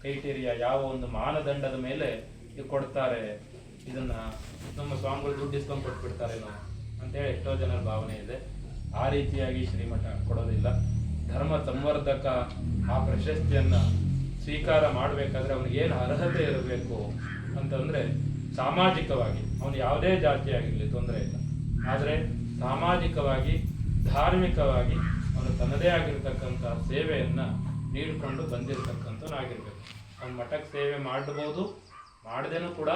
Criteria ಯಾವ ಒಂದು ಮಾನದಂಡದ ಮೇಲೆ ಕೊಡ್ತಾರೆ, ಇದನ್ನ ನಮ್ಮ ಸ್ವಾಮಿಗಳು ದುಡ್ಡು ಇಸ್ಕೊಂಡು ಕೊಟ್ಬಿಡ್ತಾರೇನೋ ಅಂತೇಳಿ ಎಷ್ಟೋ ಜನರ ಭಾವನೆ ಇದೆ. ಆ ರೀತಿಯಾಗಿ ಶ್ರೀಮಠ ಕೊಡೋದಿಲ್ಲ. ಧರ್ಮ ಸಂವರ್ಧಕ ಆ ಪ್ರಶಸ್ತಿಯನ್ನ ಸ್ವೀಕಾರ ಮಾಡಬೇಕಾದ್ರೆ ಅವನಿಗೆ ಏನು ಅರ್ಹತೆ ಇರಬೇಕು ಅಂತಂದ್ರೆ ಸಾಮಾಜಿಕವಾಗಿ, ಅವನು ಯಾವುದೇ ಜಾತಿಯಾಗಿರಲಿ ತೊಂದರೆ ಇಲ್ಲ. ಆದರೆ ಸಾಮಾಜಿಕವಾಗಿ, ಧಾರ್ಮಿಕವಾಗಿ ಅವನು ತನ್ನದೇ ಆಗಿರತಕ್ಕಂಥ ಸೇವೆಯನ್ನ ನೀಡಿಕೊಂಡು ಬಂದಿರತಕ್ಕಂಥವನಾಗಿರ್ಬೇಕು ಅವ್ನ ಮಠಕ್ಕೆ ಸೇವೆ ಮಾಡಬಹುದು ಮಾಡದೇನೂ ಕೂಡ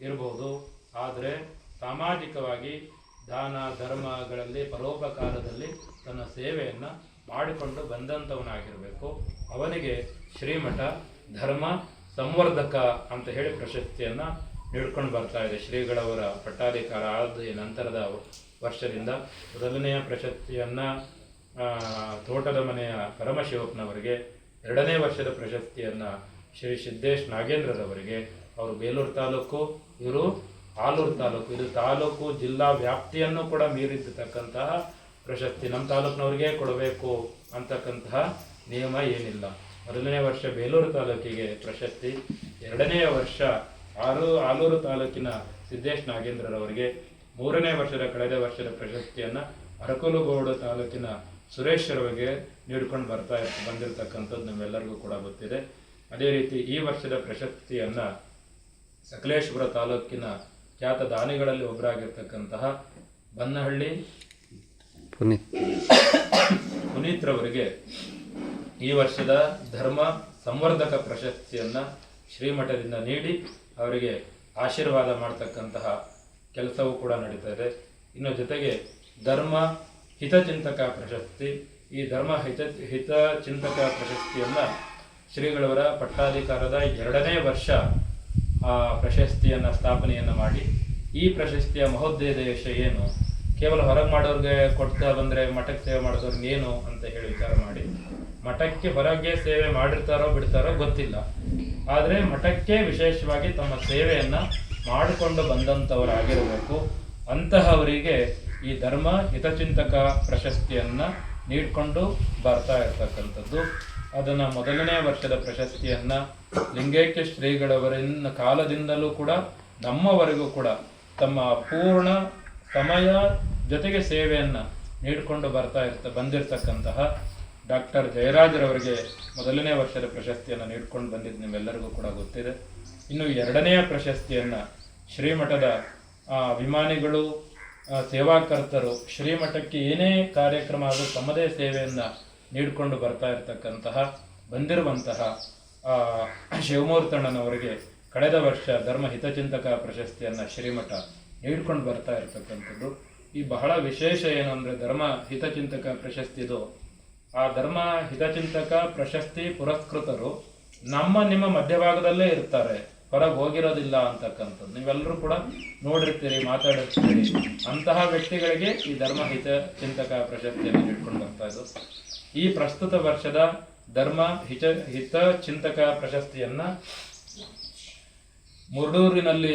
ಇರಬಹುದು ಆದರೆ ಸಾಮಾಜಿಕವಾಗಿ ದಾನ, ಧರ್ಮಗಳಲ್ಲಿ, ಪರೋಪಕಾರದಲ್ಲಿ ತನ್ನ ಸೇವೆಯನ್ನು ಮಾಡಿಕೊಂಡು ಬಂದಂಥವನಾಗಿರಬೇಕು. ಅವನಿಗೆ ಶ್ರೀಮಠ, ಧರ್ಮ, ಸಂವರ್ಧಕ ಅಂತ ಹೇಳಿ ಪ್ರಶಸ್ತಿಯನ್ನು ನೀಡ್ಕೊಂಡು ಬರ್ತಾ ಇದೆ. ಶ್ರೀಗಳವರ ಪಟ್ಟಾಧಿಕಾರ ಆದ ನಂತರದ ವರ್ಷದಿಂದ ಮೊದಲನೆಯ ಪ್ರಶಸ್ತಿಯನ್ನ ತೋಟದ ಮನೆಯ ಪರಮಶಿವಪ್ಪನವರಿಗೆ, ಎರಡನೇ ವರ್ಷದ ಪ್ರಶಸ್ತಿಯನ್ನು ಶ್ರೀ ಸಿದ್ದೇಶ್ ನಾಗೇಂದ್ರರವರಿಗೆ, ಅವರು ಬೇಲೂರು ತಾಲೂಕು, ಇವರು ಆಲೂರು ತಾಲೂಕು, ಇದು ತಾಲೂಕು ಜಿಲ್ಲಾ ವ್ಯಾಪ್ತಿಯನ್ನು ಕೂಡ ಮೀರಿದ್ದತಕ್ಕಂತಹ ಪ್ರಶಸ್ತಿ ನಮ್ಮ ತಾಲೂಕಿನವ್ರಿಗೆ ಕೊಡಬೇಕು ಅಂತಕ್ಕಂತಹ ನಿಯಮ ಏನಿಲ್ಲ. ಮೊದಲನೇ ವರ್ಷ ಬೇಲೂರು ತಾಲೂಕಿಗೆ ಪ್ರಶಸ್ತಿ ಎರಡನೆಯ ವರ್ಷ ಆರು ಆಲೂರು ತಾಲೂಕಿನ ಸಿದ್ದೇಶ್ ನಾಗೇಂದ್ರರವರಿಗೆ, ಮೂರನೇ ವರ್ಷದ ಕಳೆದ ವರ್ಷದ ಪ್ರಶಸ್ತಿಯನ್ನು ಅರಕಲುಗೋಡು ತಾಲೂಕಿನ ಸುರೇಶ್ ರವರಿಗೆ ನೀಡ್ಕೊಂಡು ಬರ್ತಾ ಬಂದಿರತಕ್ಕಂಥದ್ದು ನಮ್ಮೆಲ್ಲರಿಗೂ ಕೂಡ ಗೊತ್ತಿದೆ. ಅದೇ ರೀತಿ ಈ ವರ್ಷದ ಪ್ರಶಸ್ತಿಯನ್ನ ಸಕಲೇಶ್ವರ ತಾಲೂಕಿನ ಖ್ಯಾತ ದಾನಿಗಳಲ್ಲಿ ಒಬ್ಬರಾಗಿರ್ತಕ್ಕಂತಹ ಬನ್ನಹಳ್ಳಿ ಪುನೀತ್. ಪುನೀತ್ ರವರಿಗೆ ಈ ವರ್ಷದ ಧರ್ಮ ಸಂವರ್ಧಕ ಪ್ರಶಸ್ತಿಯನ್ನ ಶ್ರೀಮಠದಿಂದ ನೀಡಿ ಅವರಿಗೆ ಆಶೀರ್ವಾದ ಮಾಡ್ತಕ್ಕಂತಹ ಕೆಲಸವೂ ಕೂಡ ನಡೀತಾ ಇದೆ. ಇನ್ನು ಜೊತೆಗೆ ಧರ್ಮ ಹಿತಚಿಂತಕ ಪ್ರಶಸ್ತಿ, ಈ ಧರ್ಮ ಹಿತ, ಹಿತಚಿಂತಕ ಪ್ರಶಸ್ತಿಯನ್ನ ಶ್ರೀಗಳವರ ಪಟ್ಟಾಧಿಕಾರದ ಎರಡನೇ ವರ್ಷ ಆ ಪ್ರಶಸ್ತಿಯನ್ನ ಸ್ಥಾಪನೆಯನ್ನ ಮಾಡಿ, ಈ ಪ್ರಶಸ್ತಿಯ ಮಹೋದ್ದೇಶ ಏನು? ಕೇವಲ ಹೊರಗೆ ಮಾಡೋರಿಗೆ ಕೊಡ್ತಾ ಬಂದ್ರೆ ಮಠಕ್ಕೆ ಸೇವೆ ಮಾಡಿದವ್ರಿಗೆ ಏನು ಅಂತ ಹೇಳಿ ವಿಚಾರ ಮಾಡಿ. ಮಠಕ್ಕೆ ಹೊರಗೆ ಸೇವೆ ಮಾಡಿರ್ತಾರೋ ಬಿಡ್ತಾರೋ ಗೊತ್ತಿಲ್ಲ. ಆದರೆ ಮಠಕ್ಕೆ ವಿಶೇಷವಾಗಿ ತಮ್ಮ ಸೇವೆಯನ್ನ ಮಾಡಿಕೊಂಡು ಬಂದಂಥವರಾಗಿರಬೇಕು ಅಂತಹವರಿಗೆ ಈ ಧರ್ಮ ಹಿತಚಿಂತಕ ಪ್ರಶಸ್ತಿಯನ್ನ ನೀಡಿಕೊಂಡು ಬರ್ತಾ ಇರ್ತಕ್ಕಂಥದ್ದು. ಅದನ್ನ ಮೊದಲನೇ ವರ್ಷದ ಪ್ರಶಸ್ತಿಯನ್ನ ಲಿಂಗೈಕ್ಯ ಶ್ರೀಗಳವರಿನ ಕಾಲದಿಂದಲೂ ಕೂಡ ನಮ್ಮವರೆಗೂ ಕೂಡ ತಮ್ಮ ಪೂರ್ಣ ಸಮಯ ಜೊತೆಗೆ ಸೇವೆಯನ್ನ ನೀಡಿಕೊಂಡು ಬರ್ತಾ ಇರ್ತ, ಬಂದಿರತಕ್ಕಂತಹ ಡಾಕ್ಟರ್ ಜಯರಾಜರವರಿಗೆ ಮೊದಲನೇ ವರ್ಷದ ಪ್ರಶಸ್ತಿಯನ್ನು ನೀಡ್ಕೊಂಡು ಬಂದಿದ್ದು ನಿಮ್ಮೆಲ್ಲರಿಗೂ ಕೂಡ ಗೊತ್ತಿದೆ. ಇನ್ನು ಎರಡನೆಯ ಪ್ರಶಸ್ತಿಯನ್ನ ಶ್ರೀಮಠದ ಅಭಿಮಾನಿಗಳು ಸೇವಾಕರ್ತರು ಶ್ರೀಮಠಕ್ಕೆ ಏನೇ ಕಾರ್ಯಕ್ರಮ ಆದರೂ ತಮ್ಮದೇ ಸೇವೆಯನ್ನು ನೀಡಿಕೊಂಡು ಬರ್ತಾ ಇರತಕ್ಕಂತಹ, ಬಂದಿರುವಂತಹ ಶಿವಮೂರ್ತಣ್ಣನವರಿಗೆ ಕಳೆದ ವರ್ಷ ಧರ್ಮ ಹಿತಚಿಂತಕ ಪ್ರಶಸ್ತಿಯನ್ನ ಶ್ರೀಮಠ ನೀಡ್ಕೊಂಡು ಬರ್ತಾ ಇರತಕ್ಕಂಥದ್ದು. ಈ ಬಹಳ ವಿಶೇಷ ಏನು ಅಂದರೆ ಧರ್ಮ ಹಿತಚಿಂತಕ ಪ್ರಶಸ್ತಿದು. ಆ ಧರ್ಮ ಹಿತಚಿಂತಕ ಪ್ರಶಸ್ತಿ ಪುರಸ್ಕೃತರು ನಮ್ಮ ನಿಮ್ಮ ಮಧ್ಯಭಾಗದಲ್ಲೇ ಇರ್ತಾರೆ. ಹೊರಗೆ ಹೋಗಿರೋದಿಲ್ಲ ಅಂತಕ್ಕಂಥದ್ದು. ನೀವೆಲ್ಲರೂ ಕೂಡ ನೋಡಿರ್ತೀರಿ, ಮಾತಾಡಿರ್ತೀರಿ. ಅಂತಹ ವ್ಯಕ್ತಿಗಳಿಗೆ ಈ ಧರ್ಮ ಹಿತ ಚಿಂತಕ ಪ್ರಶಸ್ತಿಯನ್ನು ನೀಡ್ಕೊಂಡು ಬರ್ತಾ ಇದ್ದು ಈ ಪ್ರಸ್ತುತ ವರ್ಷದ ಧರ್ಮ ಹಿತ ಹಿತ ಚಿಂತಕ ಪ್ರಶಸ್ತಿಯನ್ನ ಮುರ್ಡೂರಿನಲ್ಲಿ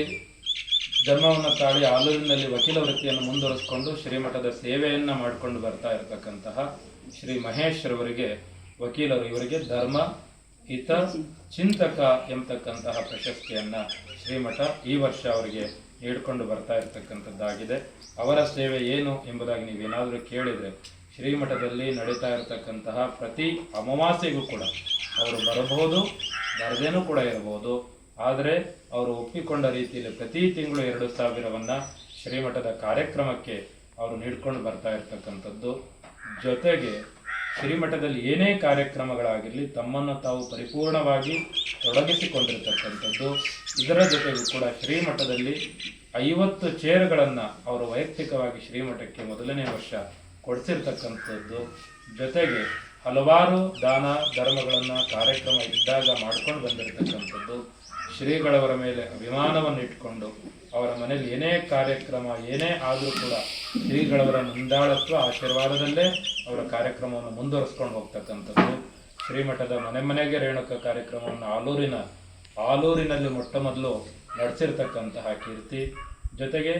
ಜನ್ಮವನ್ನು ತಾಳಿ ಆಲೂರಿನಲ್ಲಿ ವಕೀಲ ವೃತ್ತಿಯನ್ನು ಮುಂದುವರಿಸಿಕೊಂಡು ಶ್ರೀಮಠದ ಸೇವೆಯನ್ನ ಮಾಡಿಕೊಂಡು ಬರ್ತಾ ಇರತಕ್ಕಂತಹ ಶ್ರೀ ಮಹೇಶ್ ರವರಿಗೆ ವಕೀಲರು, ಇವರಿಗೆ ಧರ್ಮ ಹಿತ ಚಿಂತಕ ಎಂಬತಕ್ಕಂತಹ ಪ್ರಶಸ್ತಿಯನ್ನ ಶ್ರೀಮಠ ಈ ವರ್ಷ ಅವರಿಗೆ ನೀಡಿಕೊಂಡು ಬರ್ತಾ ಇರತಕ್ಕಂಥದ್ದಾಗಿದೆ. ಅವರ ಸೇವೆ ಏನು ಎಂಬುದಾಗಿ ನೀವೇನಾದರೂ ಕೇಳಿದರೆ ಶ್ರೀಮಠದಲ್ಲಿ ನಡೀತಾ ಇರತಕ್ಕಂತಹ ಪ್ರತಿ ಅಮಾವಾಸ್ಯೆಗೂ ಕೂಡ ಅವರು ಬರಬಹುದು, ಬರದೇನೂ ಕೂಡ ಇರಬಹುದು. ಆದರೆ ಅವರು ಒಪ್ಪಿಕೊಂಡ ರೀತಿಯಲ್ಲಿ ಪ್ರತಿ ತಿಂಗಳು ಎರಡು ಸಾವಿರವನ್ನು ಶ್ರೀಮಠದ ಕಾರ್ಯಕ್ರಮಕ್ಕೆ ಅವರು ನೀಡ್ಕೊಂಡು ಬರ್ತಾ ಇರತಕ್ಕಂಥದ್ದು. ಜೊತೆಗೆ ಶ್ರೀಮಠದಲ್ಲಿ ಏನೇ ಕಾರ್ಯಕ್ರಮಗಳಾಗಿರಲಿ, ತಮ್ಮನ್ನು ತಾವು ಪರಿಪೂರ್ಣವಾಗಿ ತೊಡಗಿಸಿಕೊಂಡಿರ್ತಕ್ಕಂಥದ್ದು, ಇದರ ಜೊತೆಗೂ ಕೂಡ ಶ್ರೀಮಠದಲ್ಲಿ ಐವತ್ತು ಚೇರ್ಗಳನ್ನು ಅವರು ವೈಯಕ್ತಿಕವಾಗಿ ಶ್ರೀಮಠಕ್ಕೆ ಮೊದಲನೇ ವರ್ಷ ಕೊಡಿಸಿರ್ತಕ್ಕಂಥದ್ದು. ಜೊತೆಗೆ ಹಲವಾರು ದಾನ ಧರ್ಮಗಳನ್ನು ಕಾರ್ಯಕ್ರಮ ಇದ್ದಾಗ ಮಾಡ್ಕೊಂಡು ಬಂದಿರತಕ್ಕಂಥದ್ದು. ಶ್ರೀಗಳವರ ಮೇಲೆ ಅಭಿಮಾನವನ್ನು ಇಟ್ಕೊಂಡು ಅವರ ಮನೆಯಲ್ಲಿ ಏನೇ ಕಾರ್ಯಕ್ರಮ, ಏನೇ ಆದರೂ ಕೂಡ ಶ್ರೀಗಳವರ ಮುಂದಾಳತ್ವ, ಆಶೀರ್ವಾದದಲ್ಲೇ ಅವರ ಕಾರ್ಯಕ್ರಮವನ್ನು ಮುಂದುವರಿಸ್ಕೊಂಡು ಹೋಗ್ತಕ್ಕಂಥದ್ದು. ಶ್ರೀಮಠದ ಮನೆ ಮನೆಗೆ ರೇಣುಕ ಕಾರ್ಯಕ್ರಮವನ್ನು ಆಲೂರಿನ, ಆಲೂರಿನಲ್ಲಿ ಮೊಟ್ಟ ಮೊದಲು ನಡೆಸಿರ್ತಕ್ಕಂತಹ ಕೀರ್ತಿ. ಜೊತೆಗೆ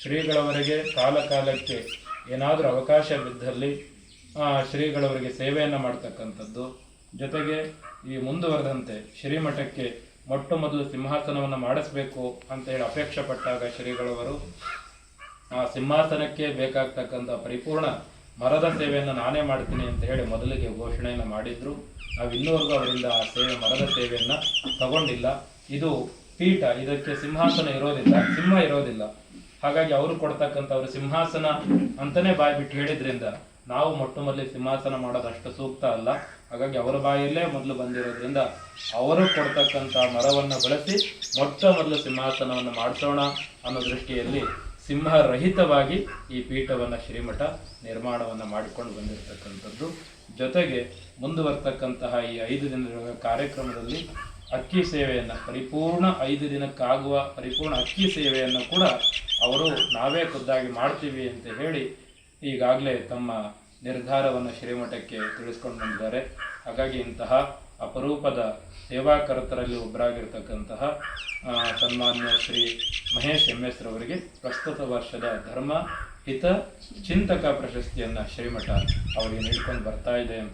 ಶ್ರೀಗಳವರಿಗೆ ಕಾಲ ಕಾಲಕ್ಕೆ ಏನಾದರೂ ಅವಕಾಶ ಬಿದ್ದಲ್ಲಿ ಶ್ರೀಗಳವರಿಗೆ ಸೇವೆಯನ್ನು ಮಾಡ್ತಕ್ಕಂಥದ್ದು. ಜೊತೆಗೆ ಈ ಮುಂದುವರೆದಂತೆ ಶ್ರೀಮಠಕ್ಕೆ ಮೊಟ್ಟ ಮೊದಲು ಸಿಂಹಾಸನವನ್ನು ಮಾಡಿಸ್ಬೇಕು ಅಂತ ಹೇಳಿ ಅಪೇಕ್ಷೆ ಪಟ್ಟಾಗ ಶ್ರೀಗಳವರು, ಆ ಸಿಂಹಾಸನಕ್ಕೆ ಬೇಕಾಗ್ತಕ್ಕಂಥ ಪರಿಪೂರ್ಣ ಮರದ ಸೇವೆಯನ್ನು ನಾನೇ ಮಾಡ್ತೀನಿ ಅಂತ ಹೇಳಿ ಮೊದಲಿಗೆ ಘೋಷಣೆಯನ್ನು ಮಾಡಿದ್ರು. ನಾವು ಇನ್ನೂವರೆಗೂ ಅವರಿಂದ ಆ ಸೇವೆ ಮರದ ಸೇವೆಯನ್ನು ತಗೊಂಡಿಲ್ಲ. ಇದು ಪೀಠ, ಇದಕ್ಕೆ ಸಿಂಹಾಸನ ಇರೋದಿಲ್ಲ, ಸಿಂಹ ಇರೋದಿಲ್ಲ. ಹಾಗಾಗಿ ಅವರು ಕೊಡ್ತಕ್ಕಂಥವ್ರು ಸಿಂಹಾಸನ ಅಂತಾನೆ ಬಾಯ್ಬಿಟ್ಟು ಹೇಳಿದ್ರಿಂದ ನಾವು ಮೊಟ್ಟ ಮೊದಲು ಸಿಂಹಾಸನ ಮಾಡೋದು ಅಷ್ಟು ಸೂಕ್ತ ಅಲ್ಲ. ಹಾಗಾಗಿ ಅವರ ಬಾಯಲ್ಲೇ ಮೊದಲು ಬಂದಿರೋದ್ರಿಂದ ಅವರು ಕೊಡ್ತಕ್ಕಂಥ ಮರವನ್ನು ಬಳಸಿ ಮೊಟ್ಟ ಮೊದಲು ಸಿಂಹಾಸನವನ್ನು ಮಾಡಿಸೋಣ ಅನ್ನೋ ದೃಷ್ಟಿಯಲ್ಲಿ ಸಿಂಹರಹಿತವಾಗಿ ಈ ಪೀಠವನ್ನು ಶ್ರೀಮಠ ನಿರ್ಮಾಣವನ್ನು ಮಾಡಿಕೊಂಡು ಬಂದಿರತಕ್ಕಂಥದ್ದು. ಜೊತೆಗೆ ಮುಂದುವರ್ತಕ್ಕಂತಹ ಈ ಐದು ದಿನಗಳ ಕಾರ್ಯಕ್ರಮದಲ್ಲಿ ಅಕ್ಕಿ ಸೇವೆಯನ್ನು, ಪರಿಪೂರ್ಣ ಐದು ದಿನಕ್ಕಾಗುವ ಪರಿಪೂರ್ಣ ಅಕ್ಕಿ ಸೇವೆಯನ್ನು ಕೂಡ ಅವರು ನಾವೇ ಖುದ್ದಾಗಿ ಮಾಡ್ತೀವಿ ಅಂತ ಹೇಳಿ ಈಗಾಗಲೇ ತಮ್ಮ ನಿರ್ಧಾರವನ್ನು ಶ್ರೀಮಠಕ್ಕೆ ತಿಳಿಸ್ಕೊಂಡು ಬಂದಿದ್ದಾರೆ ಹಾಗಾಗಿ ಇಂತಹ ಅಪರೂಪದ ಸೇವಾಕರ್ತರಲ್ಲಿ ಒಬ್ಬರಾಗಿರ್ತಕ್ಕಂತಹ ಸನ್ಮಾನ್ಯ ಶ್ರೀ ಮಹೇಶ್ ಎಂ ಎಸ್ ರವರಿಗೆ ಪ್ರಸ್ತುತ ವರ್ಷದ ಧರ್ಮ, ಹಿತ, ಚಿಂತಕ ಪ್ರಶಸ್ತಿಯನ್ನು ಶ್ರೀಮಠ ಅವರಿಗೆ ನೀಡ್ಕೊಂಡು ಬರ್ತಾ ಇದೆ ಅಂತ